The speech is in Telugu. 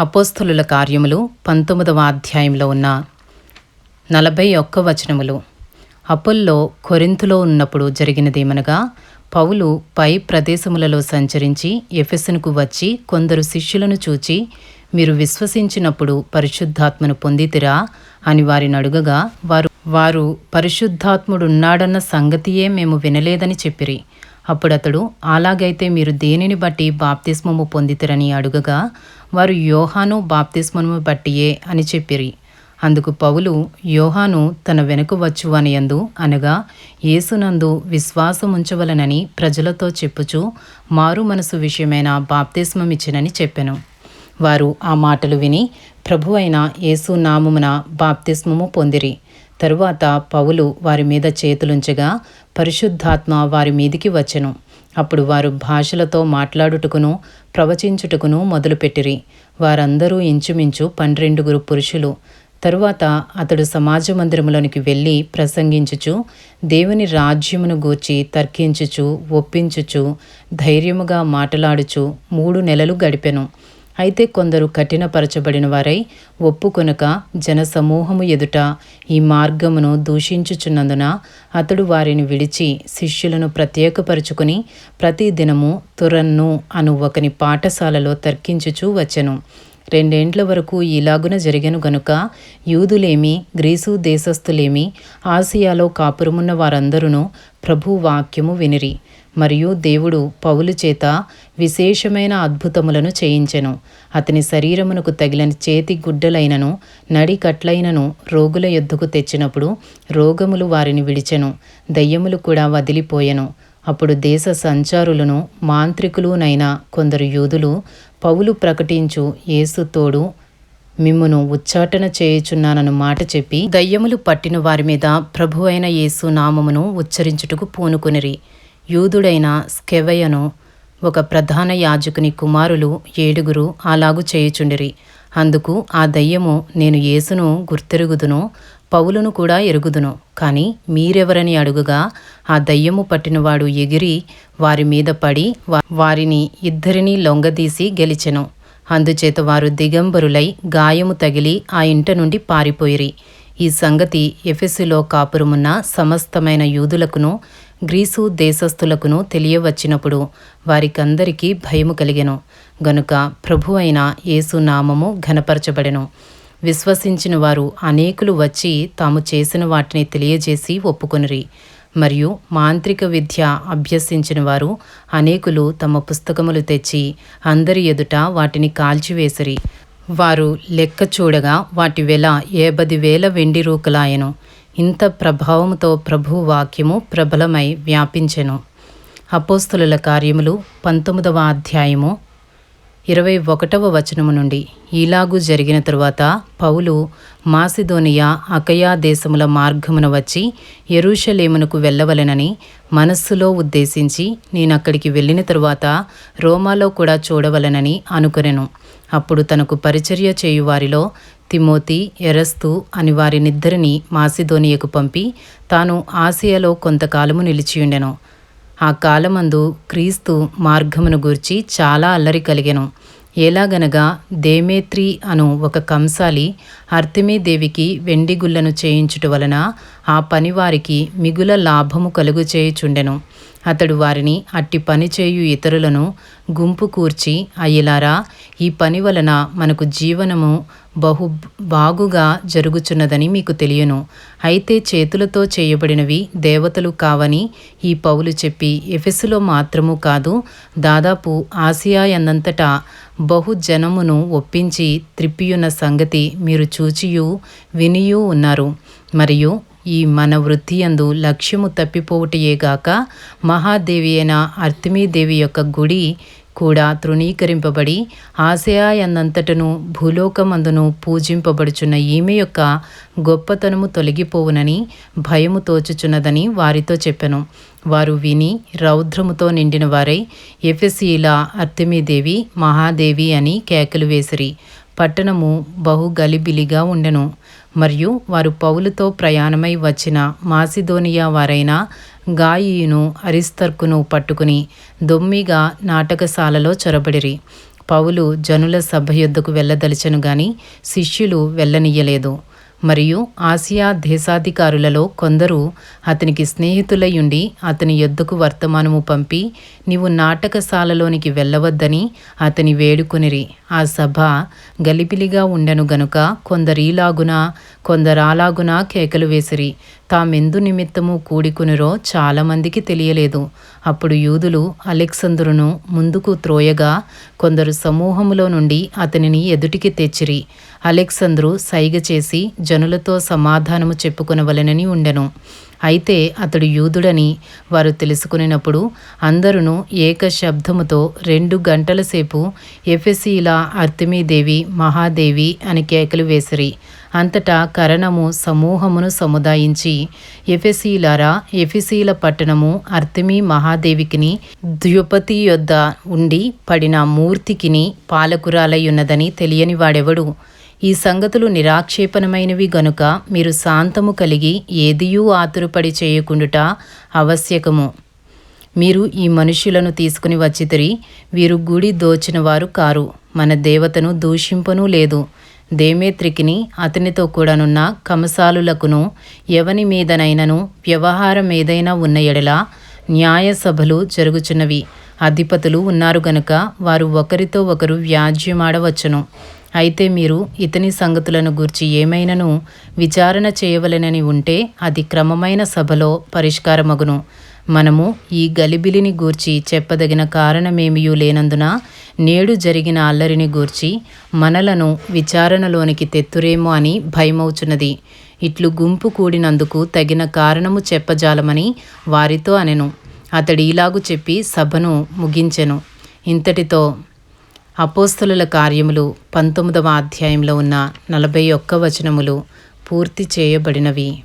అపోస్తులుల కార్యములు పంతొమ్మిదవ అధ్యాయంలో ఉన్న నలభై ఒక్క వచనములు. అపోల్లో కొరింతులో ఉన్నప్పుడు జరిగినదేమనగా పౌలు పై ప్రదేశములలో సంచరించి ఎఫెసన్కు వచ్చి కొందరు శిష్యులను చూచి మీరు విశ్వసించినప్పుడు పరిశుద్ధాత్మను పొందితిరా అని వారిని అడుగగా వారు వారు పరిశుద్ధాత్ముడున్నాడన్న సంగతియే మేము వినలేదని చెప్పిరి. అప్పుడతడు అలాగైతే మీరు దేనిని బట్టి బాప్తిస్మము పొందితిరని అడుగగా వారు యోహాను బాప్తిస్మము బట్టియే అని చెప్పిరి. అందుకు పౌలు యోహాను తన వెనుక వచ్చు అనియందు అనగా యేసునందు విశ్వాసముంచవలనని ప్రజలతో చెప్పుచు మారు మనసు విషయమైన బాప్తిస్మమిచ్చినని చెప్పెను. వారు ఆ మాటలు విని ప్రభు అయిన యేసు నామమున బాప్తిస్మము పొందిరి. తరువాత పౌలు వారి మీద చేతులుంచగా పరిశుద్ధాత్మ వారి మీదికి వచ్చెను. అప్పుడు వారు భాషలతో మాట్లాడుటకును ప్రవచించుటకును మొదలుపెట్టిరి. వారందరూ ఇంచుమించు పన్నెండుగురు పురుషులు. తరువాత అతడు సమాజ మందిరములోనికి వెళ్ళి ప్రసంగించుచు దేవుని రాజ్యమును గూర్చి తర్కించుచు ఒప్పించుచు ధైర్యముగా మాటలాడుచు మూడు నెలలు గడిపెను. అయితే కొందరు కఠినపరచబడిన వారై ఒప్పుకొనక జనసమూహము ఎదుట ఈ మార్గమును దూషించుచున్నందున అతడు వారిని విడిచి శిష్యులను ప్రత్యేకపరుచుకుని ప్రతిదినము తురన్ను అను ఒకని పాఠశాలలో తర్కించుచూ వచ్చెను. రెండేండ్ల వరకు ఇలాగున జరిగను గనుక యూదులేమి గ్రీసు దేశస్థులేమి ఆసియాలో కాపురమున్న వారందరూ ప్రభు వాక్యము వినిరి. మరియు దేవుడు పౌలు చేత విశేషమైన అద్భుతములను చేయించెను. అతని శరీరమునకు తగిలిన చేతి గుడ్డలైనను నడికట్లైనను రోగుల యొద్దకు తెచ్చినప్పుడు రోగములు వారిని విడిచెను. దయ్యములు కూడా వదిలిపోయెను. అప్పుడు దేశ సంచారులను మాంత్రికులునైన కొందరు యూదులు పౌలు ప్రకటించు యేసు తోడు మిమ్మును ఉచ్చాటన చేయుచున్నానను మాట చెప్పి దయ్యములు పట్టిన వారి మీద ప్రభు అయిన యేసు నామమును ఉచ్చరించుటకు పూనుకునిరి. యూదుడైన స్కెవయను ఒక ప్రధాన యాజకుని కుమారులు ఏడుగురు అలాగు చేయుచుండిరి. అందుకు ఆ దయ్యము నేను యేసును గుర్తెరుగుదును పౌలును కూడా ఎరుగుదును. కానీ మీరెవరని అడుగుగా ఆ దయ్యము పట్టినవాడు ఎగిరి వారి మీద పడి వారిని ఇద్దరినీ లొంగదీసి గెలిచెను. అందుచేత వారు దిగంబరులై గాయము తగిలి ఆ ఇంట నుండి పారిపోయిరి. ఈ సంగతి ఎఫెసులో కాపురమున్న సమస్తమైన యూదులకును గ్రీసు దేశస్థులకును తెలియవచ్చినప్పుడు వారికందరికీ భయము కలిగెను. గనుక ప్రభు అయిన యేసు నామము ఘనపరచబడెను. విశ్వసించిన వారు అనేకులు వచ్చి తాము చేసిన వాటిని తెలియజేసి ఒప్పుకొనిరి. మరియు మాంత్రిక విద్య అభ్యసించిన వారు అనేకులు తమ పుస్తకములు తెచ్చి అందరి ఎదుట వాటిని కాల్చివేసిరి. వారు లెక్క చూడగా వాటి వెల ఏబది వేల వెండి రూకలాయను. ఇంత ప్రభావముతో ప్రభు వాక్యము ప్రబలమై వ్యాపించెను. అపోస్తుల కార్యములు పంతొమ్మిదవ అధ్యాయము ఇరవై ఒకటవ వచనము నుండి ఇలాగు జరిగిన తరువాత పౌలు మాసిదోనియా అకయా దేశముల మార్గమున వచ్చి ఎరుషలేమునకు వెళ్ళవలెనని మనస్సులో ఉద్దేశించి నేను అక్కడికి వెళ్ళిన తరువాత రోమాలో కూడా చూడవలెనని అనుకొనెను. అప్పుడు తనకు పరిచర్య చేయువారిలో తిమోతి ఎరస్తు అని వారినిద్దరిని మాసిధోనియకు పంపి తాను ఆసియాలో కొంతకాలము నిలిచియుండెను ఆ కాలమందు క్రీస్తు మార్గమును గూర్చి చాలా అల్లరి కలిగెను. ఎలాగనగా దేమేత్రి అను ఒక కంసాలి దేవికి వెండి గుళ్ళను చేయించుట వలన ఆ పనివారికి మిగుల లాభము కలుగు చేయుచుండెను. అతడు వారిని అట్టి పని చేయు ఇతరులను గుంపు కూర్చి అయ్యలారా ఈ పని వలన మనకు జీవనము బహు బాగుగా జరుగుచున్నదని మీకు తెలియను. అయితే చేతులతో చేయబడినవి దేవతలు కావని ఈ పౌలు చెప్పి ఎఫెసులో మాత్రము కాదు దాదాపు ఆసియా ఎన్నంతటా బహుజనమును ఒప్పించి త్రిప్పియున్న సంగతి మీరు చూచియు వినియూ ఉన్నారు. మరియు ఈ మన వృత్తి అందు లక్ష్యము తప్పిపోవుటయేగాక మహాదేవి అయిన అర్తిమీదేవి యొక్క గుడి కూడా తృణీకరింపబడి ఆశయా ఎన్నంతటను భూలోకమందును పూజింపబడుచున్న ఈమె యొక్క గొప్పతనము తొలగిపోవునని భయము తోచుచున్నదని వారితో చెప్పెను. వారు విని రౌద్రముతో నిండిన వారై ఎఫెసీల అర్తిమీదేవి మహాదేవి అని కేకలు వేసిరి. పట్టణము బహు గలిబిలిగా ఉండెను. మరియు వారు పౌలుతో ప్రయాణమై వచ్చిన మాసిదోనియా వారైన గాయియును అరిస్తర్కును పట్టుకుని దొమ్మిగా నాటకశాలలో చొరబడిరి. పౌలు జనుల సభ యొద్దకు వెళ్ళదలిచను గాని శిష్యులు వెళ్ళనీయలేదు మరియు ఆసియా దేశాధికారులలో కొందరు అతనికి స్నేహితులైండి అతని యొద్దకు వర్తమానము పంపి నీవు నాటకశాలలోనికి వెళ్ళవద్దని అతని వేడుకొనిరి. ఆ సభ గలిబిలిగా ఉండెను గనుక కొందరీలాగున కొందరాలాగున కేకలు వేసిరి. తామెందు నిమిత్తము కూడికునిరో చాలామందికి తెలియలేదు. అప్పుడు యూదులు అలెక్సందరును ముందుకు త్రోయగా కొందరు సమూహములో నుండి అతనిని ఎదుటికి తెచ్చిరి. అలెక్సంద్రు సైగ చేసి జనులతో సమాధానము చెప్పుకొనవలెనని ఉండెను. అయితే అతడు యూదుడని వారు తెలుసుకునినప్పుడు అందరూ ఏక శబ్దముతో రెండు గంటల సేపు ఎఫెసీల అర్తిమీదేవి మహాదేవి అని కేకలు వేసిరి. అంతటా కరణము సమూహమును సముదాయించి ఎఫెసీలారా ఎఫెసీల పట్టణము అర్తిమీ మహాదేవికిని ద్యుపతి యొద్ద ఉండి పడిన మూర్తికిని పాలకురాలయ్యున్నదని తెలియని వాడెవడు? ఈ సంగతులు నిరాక్షేపణమైనవి గనుక మీరు శాంతము కలిగి ఏదియూ ఆతురపడి చేయకుండుట ఆవశ్యకము. మీరు ఈ మనుష్యులను తీసుకుని వచ్చితిరి వీరు గుడి దోచిన వారు కారు. మన దేవతను దూషింపనూ లేదు. దేమేత్రికిని అతనితో కూడానున్న కమసాలులకును ఎవని మీదనైనను వ్యవహారం ఏదైనా ఉన్న ఎడల న్యాయ సభలు జరుగుచున్నవి. అధిపతులు ఉన్నారు గనుక వారు ఒకరితో ఒకరు వ్యాజ్యమాడవచ్చును. అయితే మీరు ఇతని సంగతులను గూర్చి ఏమైనను విచారణ చేయవలెనని ఉంటే అది క్రమమైన సభలో పరిష్కారమగును. మనము ఈ గలిబిలిని గూర్చి చెప్పదగిన కారణమేమియూ లేనందున నేడు జరిగిన అల్లరిని గూర్చి మనలను విచారణలోనికి తెత్తురేమో అని భయమవుచున్నది. ఇట్లు గుంపు కూడినందుకు తగిన కారణము చెప్పజాలమని వారితో అనెను. అతడు ఇలాగు చెప్పి సభను ముగించెను. ఇంతటితో అపోస్తుల కార్యములు పంతొమ్మిదవ అధ్యాయంలో ఉన్న నలభై ఒక్క వచనములు పూర్తి చేయబడినవి.